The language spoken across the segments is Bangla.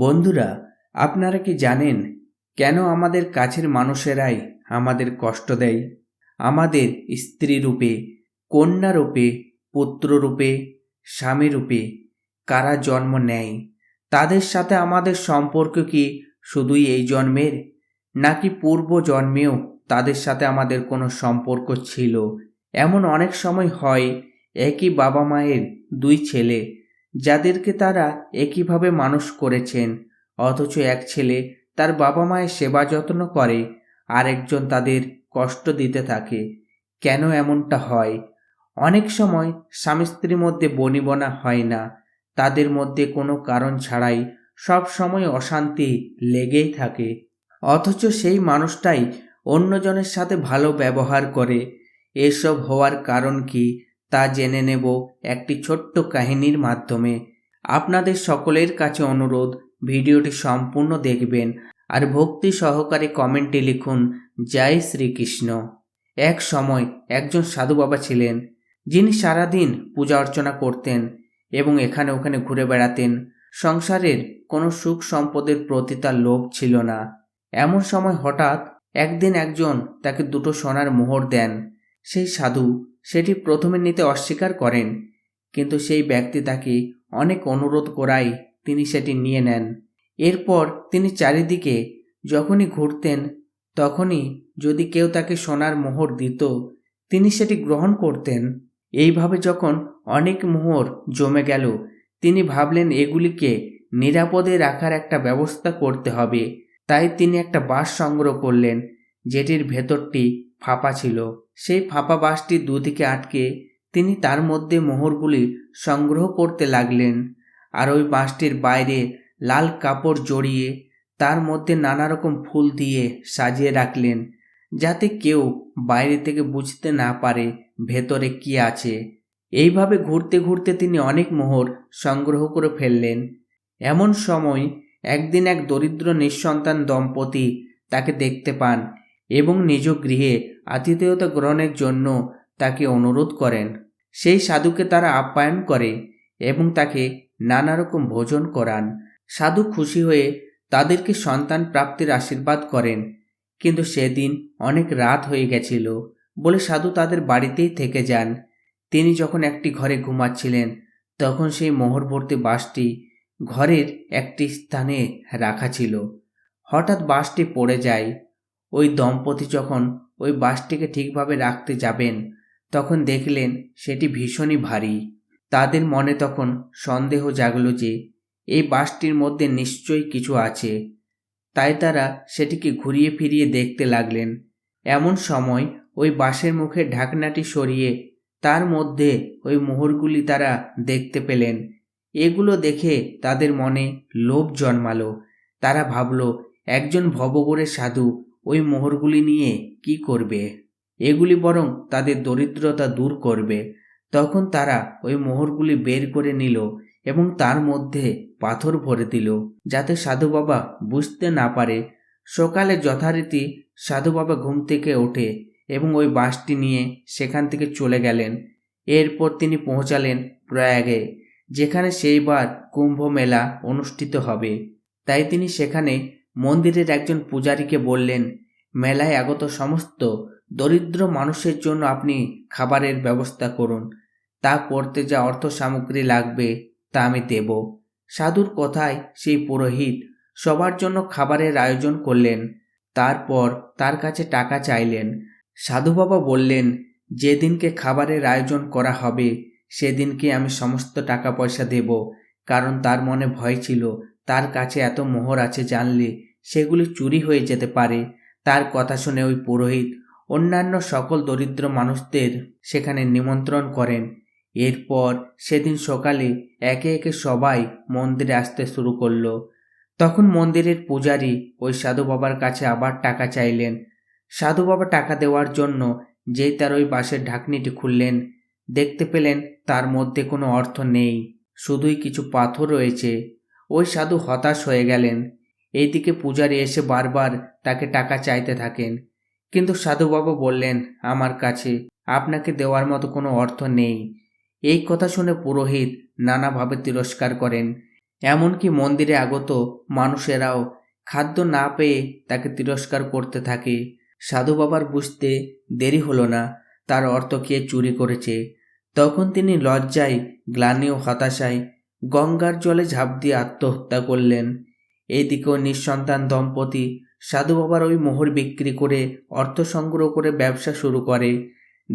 বন্ধুরা, আপনারা কি জানেন কেন আমাদের কাছের মানুষেরাই আমাদের কষ্ট দেয়? আমাদের স্ত্রী রূপে, কন্যা রূপে, পুত্র রূপে, স্বামী রূপে কারা জন্ম নেয়? তাদের সাথে আমাদের সম্পর্ক কি শুধুই এই জন্মের? নাকি পূর্ব জন্মেও তাদের সাথে আমাদের কোনো সম্পর্ক ছিল? এমন অনেক সময় হয়, একই বাবা মায়ের দুই ছেলে যাদেরকে তারা একইভাবে মানুষ করেছেন, অথচ এক ছেলে তার বাবা মায়ের সেবা যত্ন করে, আরেকজন তাদের কষ্ট দিতে থাকে। কেন এমনটা হয়? অনেক সময় স্বামী স্ত্রীর মধ্যে বনিবনা হয় না। তাদের মধ্যে কোনো কারণ ছাড়াই সব সময় অশান্তি লেগেই থাকে। অথচ সেই মানুষটাই অন্যজনের সাথে ভালো ব্যবহার করে। এসব হওয়ার কারণ কি? তা জেনে নেব একটি ছোট্ট কাহিনীর মাধ্যমে। আপনাদের সকলের কাছে অনুরোধ, ভিডিওটি সম্পূর্ণ দেখবেন আর ভক্তি সহকারে কমেন্টে লিখুন, জয় শ্রীকৃষ্ণ। এক সময় একজন সাধু বাবা ছিলেন, যিনি সারাদিন পূজা অর্চনা করতেন এবং এখানে ওখানে ঘুরে বেড়াতেন। সংসারের কোনো সুখ সম্পদের প্রতি তার লোভ ছিল না। এমন সময় হঠাৎ একদিন একজন তাকে দুটো সোনার মোহর দেন। সেই সাধু সেটি প্রথমে নিতে অস্বীকার করেন, কিন্তু সেই ব্যক্তি তাকে অনেক অনুরোধ করায় তিনি সেটি নিয়ে নেন। এরপর তিনি চারিদিকে যখনই ঘুরতেন, তখনই যদি কেউ তাকে সোনার মোহর দিত, তিনি সেটি গ্রহণ করতেন। এইভাবে যখন অনেক মোহর জমে গেল, তিনি ভাবলেন এগুলিকে নিরাপদে রাখার একটা ব্যবস্থা করতে হবে। তাই তিনি একটা বাস সংগ্রহ করলেন, যেটির ভেতরটি ফাঁপা ছিল। সেই ফাঁপা বাসটি দুদিকে আটকে তিনি তার মধ্যে মোহরগুলি সংগ্রহ করতে লাগলেন আর ওই বাঁশটির বাইরে লাল কাপড় জড়িয়ে তার মধ্যে নানা রকম ফুল দিয়ে সাজিয়ে রাখলেন যাতে কেউ বাইরে থেকে বুঝতে না পারে ভেতরে কি আছে। এইভাবে ঘুরতে ঘুরতে তিনি অনেক মোহর সংগ্রহ করে ফেললেন। এমন সময় একদিন এক দরিদ্র নিঃসন্তান দম্পতি তাকে দেখতে পান এবং নিজ গৃহে আতিথেয়তা গ্রহণের জন্য তাকে অনুরোধ করেন। সেই সাধুকে তারা আপ্যায়ন করে এবং তাকে নানা রকম ভোজন করান। সাধু খুশি হয়ে তাদেরকে সন্তান প্রাপ্তির আশীর্বাদ করেন। কিন্তু সেদিন অনেক রাত হয়ে গেছিল বলে সাধু তাদের বাড়িতেই থেকে যান। তিনি যখন একটি ঘরে ঘুমাচ্ছিলেন, তখন সেই মোহর ভর্তি বাসটি ঘরের একটি স্থানে রাখা ছিল। হঠাৎ বাসটি পড়ে যায় ওই দম্পতি যখন ওই বাসটিকে ঠিকভাবে রাখতে যাবেন, তখন দেখলেন সেটি ভীষণই ভারী। তাদের মনে তখন সন্দেহ জাগল যে, এই বাসটির মধ্যে নিশ্চয়ই কিছু আছে। তাই তারা সেটিকে ঘুরিয়ে ফিরিয়ে দেখতে লাগলেন। এমন সময় ওই বাসের মুখে ঢাকনাটি সরিয়ে তার মধ্যে ওই মোহরগুলি তারা দেখতে পেলেন। এগুলো দেখে তাদের মনে লোভ জন্মালো। তারা ভাবল, একজন ভবগড়ের সাধু ওই মোহরগুলি নিয়ে কি করবে? এগুলি বরং তাদের দরিদ্রতা দূর করবে। তখন তারা ওই মোহরগুলি বের করে নিল এবং তার মধ্যে পাথর ভরে দিল, যাতে সাধু বাবা বুঝতে না পারে। সকালে যথারীতি সাধু বাবা ঘুম থেকে ওঠে এবং ওই বাসটি নিয়ে সেখান থেকে চলে গেলেন। এরপর তিনি পৌঁছালেন প্রয়াগে, যেখানে সেইবার কুম্ভ মেলা অনুষ্ঠিত হবে। তাই তিনি সেখানে মন্দিরের একজন পূজারীকে বললেন, মেলায় আগত সমস্ত দরিদ্র মানুষের জন্য আপনি খাবারের ব্যবস্থা করুন। তা করতে যা অর্থ সামগ্রী লাগবে, তা আমি দেব। সাধুর কথায় সেই পুরোহিত সবার জন্য খাবারের আয়োজন করলেন। তারপর তার কাছে টাকা চাইলেন। সাধু বাবা বললেন, যেদিনকে খাবারের আয়োজন করা হবে, সেদিনকে আমি সমস্ত টাকা পয়সা দেব, কারণ তার মনে ভয় ছিল তার কাছে এত মোহর আছে জানলে সেগুলি চুরি হয়ে যেতে পারে। তার কথা শুনে ওই পুরোহিত অন্যান্য সকল দরিদ্র মানুষদের সেখানে নিমন্ত্রণ করেন। এরপর সেদিন সকালে একে একে সবাই মন্দিরে আসতে শুরু করল। তখন মন্দিরের পূজারী ওই সাধু বাবার কাছে আবার টাকা চাইলেন। সাধু বাবা টাকা দেওয়ার জন্য যেই তার ওই বাঁশের ঢাকনিটি খুললেন, দেখতে পেলেন তার মধ্যে কোনো অর্থ নেই। শুধুই কিছু পাথর রয়েছে। ওই সাধু হতাশ হয়ে গেলেন। এইদিকে পূজারি এসে বারবার তাকে টাকা চাইতে থাকেন। কিন্তু সাধু বাবা বললেন, আমার কাছে আপনাকে দেওয়ার মতো কোনো অর্থ নেই। এই কথা শুনে পুরোহিত নানাভাবে তিরস্কার করেন। এমনকি মন্দিরে আগত মানুষেরাও খাদ্য না পেয়ে তাকে তিরস্কার করতে থাকে। সাধু বাবার বুঝতে দেরি হলো না, তার অর্থ কে চুরি করেছে। তখন তিনি লজ্জায়, গ্লানি ও হতাশায় গঙ্গার জলে ঝাঁপ দিয়ে আত্মহত্যা করলেন। এদিকেও নিঃসন্তান দম্পতি সাধু বাবার ওই মোহর বিক্রি করে অর্থ সংগ্রহ করে ব্যবসা শুরু করে।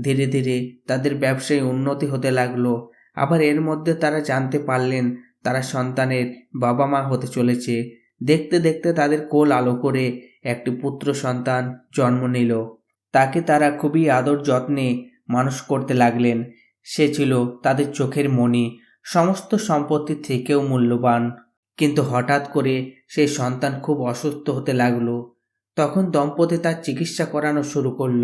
ধীরে ধীরে তাদের ব্যবসায় উন্নতি হতে লাগল। আবার এর মধ্যে তারা জানতে পারলেন তারা সন্তানের বাবা মা হতে চলেছে। দেখতে দেখতে তাদের কোল আলো করে একটি পুত্র সন্তান জন্ম নিল। তাকে তারা খুবই আদর যত্নে মানুষ করতে লাগলেন। সে ছিল তাদের চোখের মণি। সমস্ত সম্পত্তির থেকেও মূল্যবান। কিন্তু হঠাৎ করে সেই সন্তান খুব অসুস্থ হতে লাগল। তখন দম্পতি তার চিকিৎসা করানো শুরু করল।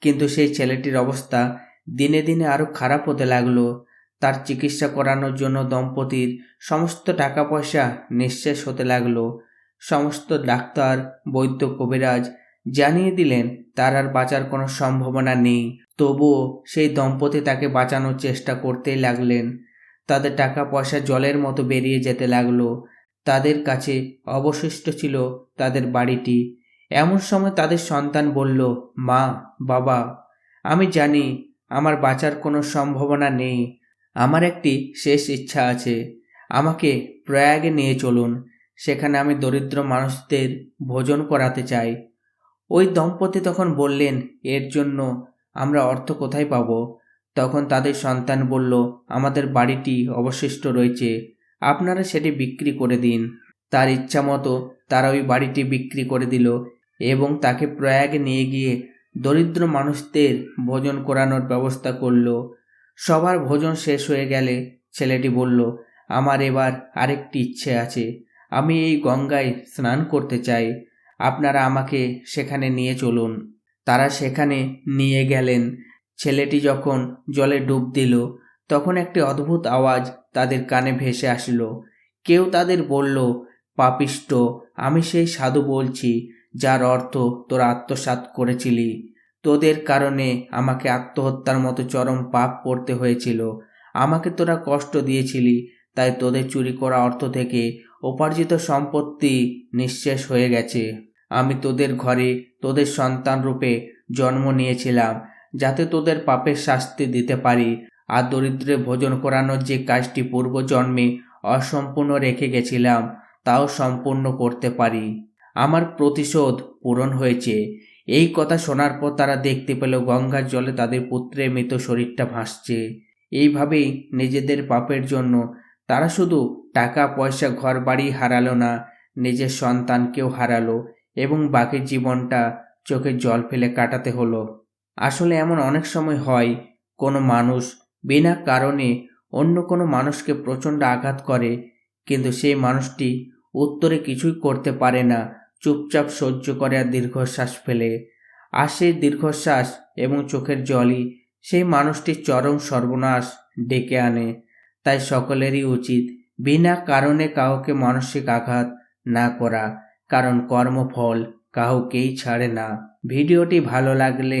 কিন্তু সেই ছেলেটির অবস্থা দিনে দিনে আরও খারাপ হতে লাগল। তার চিকিৎসা করানোর জন্য দম্পতির সমস্ত টাকা পয়সা নিঃশেষ হতে লাগল। সমস্ত ডাক্তার, বৈদ্য কবিরাজ জানিয়ে দিলেন, তার আর বাঁচার কোনো সম্ভাবনা নেই। তবুও সেই দম্পতি তাকে বাঁচানোর চেষ্টা করতেই লাগলেন। তাদের টাকা পয়সা জলের মতো বেরিয়ে যেতে লাগল। তাদের কাছে অবশিষ্ট ছিল তাদের বাড়িটি। এমন সময় তাদের সন্তান বলল, মা, বাবা, আমি জানি আমার বাঁচার কোনো সম্ভাবনা নেই। আমার একটি শেষ ইচ্ছা আছে। আমাকে প্রয়াগে নিয়ে চলুন। সেখানে আমি দরিদ্র মানুষদের ভোজন করাতে চাই। ওই দম্পতি তখন বললেন, এর জন্য আমরা অর্থ কোথায় পাব? তখন তাদের সন্তান বলল, আমাদের বাড়িটি অবশিষ্ট রয়েছে, আপনারা সেটি বিক্রি করে দিন। তার ইচ্ছা মতো তারা ওই বাড়িটি বিক্রি করে দিল এবং তাকে প্রয়াগে নিয়ে গিয়ে দরিদ্র মানুষদের ভোজন করানোর ব্যবস্থা করল। সবার ভোজন শেষ হয়ে গেলে ছেলেটি বলল, আমার এবার আরেকটি ইচ্ছে আছে, আমি এই গঙ্গায় স্নান করতে চাই, আপনারা আমাকে সেখানে নিয়ে চলুন। তারা সেখানে নিয়ে গেলেন ছেলেটি যখন জলে ডুব দিল, তখন একটি অদ্ভুত আওয়াজ তাদের কানে ভেসে আসলো। কেউ তাদের বলল, পাপিষ্ট, আমি সেই সাধু বলছি, যার অর্থ তোরা আত্মসাৎ করেছিলি। তোদের কারণে আমাকে আত্মহত্যার মতো চরম পাপ করতে হয়েছিল। আমাকে তোরা কষ্ট দিয়েছিলি, তাই তোদের চুরি করা অর্থ থেকে উপার্জিত সম্পত্তি নিঃশেষ হয়ে গেছে। আমি তোদের ঘরে তোদের সন্তান রূপে জন্ম নিয়েছিলাম যাতে তোদের পাপের শাস্তি দিতে পারি। আর দরিদ্রে ভোজন করানোর যে কাজটি পূর্বজন্মে অসম্পূর্ণ রেখে গেছিলাম, তাও সম্পূর্ণ করতে পারি। আমার প্রতিশোধ পূরণ হয়েছে। এই কথা শোনার পর তারা দেখতে পেল গঙ্গার জলে তাদের পুত্রের মৃত শরীরটা ভাসছে। এইভাবেই নিজেদের পাপের জন্য তারা শুধু টাকা, পয়সা, ঘর, বাড়ি হারালো না, নিজের সন্তানকেও হারালো এবং বাকি জীবনটা চোখে জল ফেলে কাটাতে হলো। আসলে এমন অনেক সময় হয়, কোনো মানুষ বিনা কারণে অন্য কোনো মানুষকে প্রচণ্ড আঘাত করে, কিন্তু সেই মানুষটি উত্তরে কিছুই করতে পারে না, চুপচাপ সহ্য করে আর দীর্ঘশ্বাস ফেলে। আর সেই দীর্ঘশ্বাস এবং চোখের জলই সেই মানুষটির চরম সর্বনাশ ডেকে আনে। তাই সকলেরই উচিত বিনা কারণে কাউকে মানসিক আঘাত না করা, কারণ কর্মফল কাউকেই ছাড়ে না। ভিডিওটি ভালো লাগলে